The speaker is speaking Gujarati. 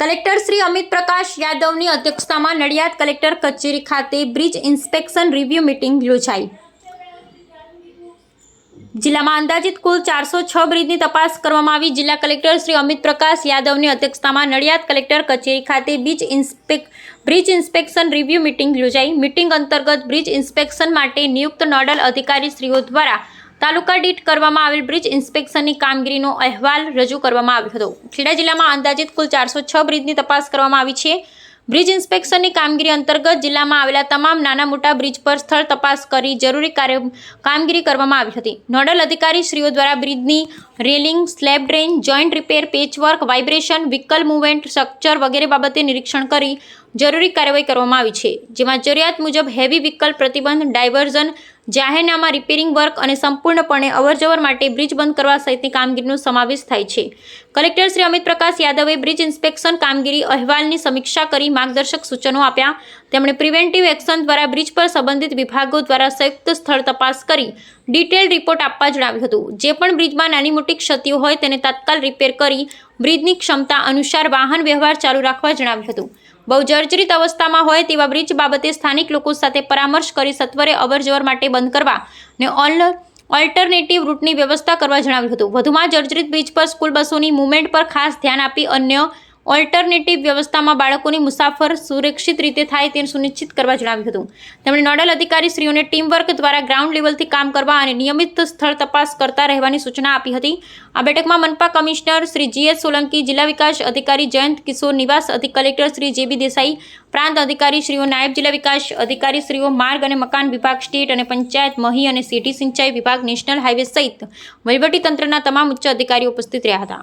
કલેક્ટર શ્રી અમિત પ્રકાશ યાદવની અધ્યક્ષતામાં નડિયાદ કલેક્ટર કચેરી ખાતે બ્રિજ ઇન્સ્પેક્શન રિવ્યુ મિટિંગ યોજાઈ. જિલ્લામાં અંદાજિત કુલ ચારસો છ બ્રિજની તપાસ કરવામાં આવી. જિલ્લા કલેક્ટર શ્રી અમિત પ્રકાશ યાદવની અધ્યક્ષતામાં નડિયાદ કલેક્ટર કચેરી ખાતે બ્રિજ ઇન્સ્પેક, બ્રિજ ઇન્સ્પેક્શન રિવ્યુ મિટિંગ યોજાઈ. મિટિંગ અંતર્ગત બ્રિજ ઇન્સ્પેક્શન માટે નિયુક્ત નોડલ અધિકારી શ્રીઓ દ્વારા તાલુકા દીઠ કરવામાં આવેલ બ્રિજ ઇન્સ્પેક્શનની કામગીરીનો અહેવાલ રજૂ કરવામાં આવ્યો હતો. ખેડા જિલ્લામાં અંદાજિત કુલ ચારસો છ બ્રિજની તપાસ કરવામાં આવી છે. બ્રિજ ઇન્સ્પેક્શનની કામગીરી અંતર્ગત જિલ્લામાં આવેલા તમામ નાના મોટા બ્રિજ પર સ્થળ તપાસ કરી જરૂરી કાર્ય કામગીરી કરવામાં આવી હતી. નોડલ અધિકારી શ્રીઓ દ્વારા બ્રિજની railing, slab drain joint repair, patchwork, vibration, vehicle movement, structure વગેરે બાબતે નિરીક્ષણ કરી જરૂરી કાર્યવાહી કરવામાં આવી છે. જેમાં જરૂરિયાત મુજબ હેવી વિકલ પ્રતિબંધ, ડાયવર્ઝન, જાહેરનામા, રિપેરિંગ વર્ક અને સંપૂર્ણપણે અવરજવર માટે બ્રિજ બંધ કરવા સહિતની કામગીરીનો સમાવેશ થાય છે. કલેક્ટર શ્રી અમિત પ્રકાશ યાદવે બ્રિજ ઇન્સ્પેક્શન કામગીરી અહેવાલની સમીક્ષા કરી માર્ગદર્શક સૂચનો આપ્યા. તેમણે પ્રિવેન્ટિવ એક્શન દ્વારા બ્રિજ પર સંબંધિત વિભાગો દ્વારા સંયુક્ત સ્થળ તપાસ કરી ડિટેલ રિપોર્ટ આપવા જણાવ્યું હતું. જે પણ બ્રિજમાં નાની મોટી ક્ષતિઓ હોય તેને તાત્કાલ રિપેર કરી બ્રિજની ક્ષમતા અનુસાર વાહન વ્યવહાર ચાલુ રાખવા જણાવ્યું હતું. બહુ જર્જરિત અવસ્થામાં હોય તેવા બ્રિજ બાબતે સ્થાનિક લોકો સાથે પરામર્શ કરી સત્વરે અવરજવર માટે બંધ કરવા ને ઓલ ઓલ્ટરનેટિવ રૂટની વ્યવસ્થા કરવા જણાવ્યું હતું. વધુમાં જર્જરિત બ્રિજ પર સ્કૂલ બસોની મુવમેન્ટ પર ખાસ ધ્યાન આપી અન્ય ઓલ્ટરનેટિવ વ્યવસ્થામાં બાળકોની મુસાફર સુરક્ષિત રીતે થાય તે સુનિશ્ચિત કરવા જણાવ્યું હતું. તેમણે નોડલ અધિકારી શ્રીઓને ટીમવર્ક દ્વારા ગ્રાઉન્ડ લેવલથી કામ કરવા અને નિયમિત સ્થળ તપાસ કરતા રહેવાની સૂચના આપી હતી. આ બેઠકમાં મનપા કમિશનર શ્રી જીએસ સોલંકી, જિલ્લા વિકાસ અધિકારી જયંત કિશોર, નિવાસ અધિક કલેક્ટર શ્રી જેબી દેસાઈ, પ્રાંત અધિકારી શ્રીઓ નાયબ જિલ્લા વિકાસ અધિકારી શ્રીઓ માર્ગ અને મકાન વિભાગ સ્ટેટ અને પંચાયત મહી અને સિટી સિંચાઈ વિભાગ નેશનલ હાઈવે સહિત વહીવટી તંત્રના તમામ ઉચ્ચ અધિકારીઓ ઉપસ્થિત રહ્યા હતા.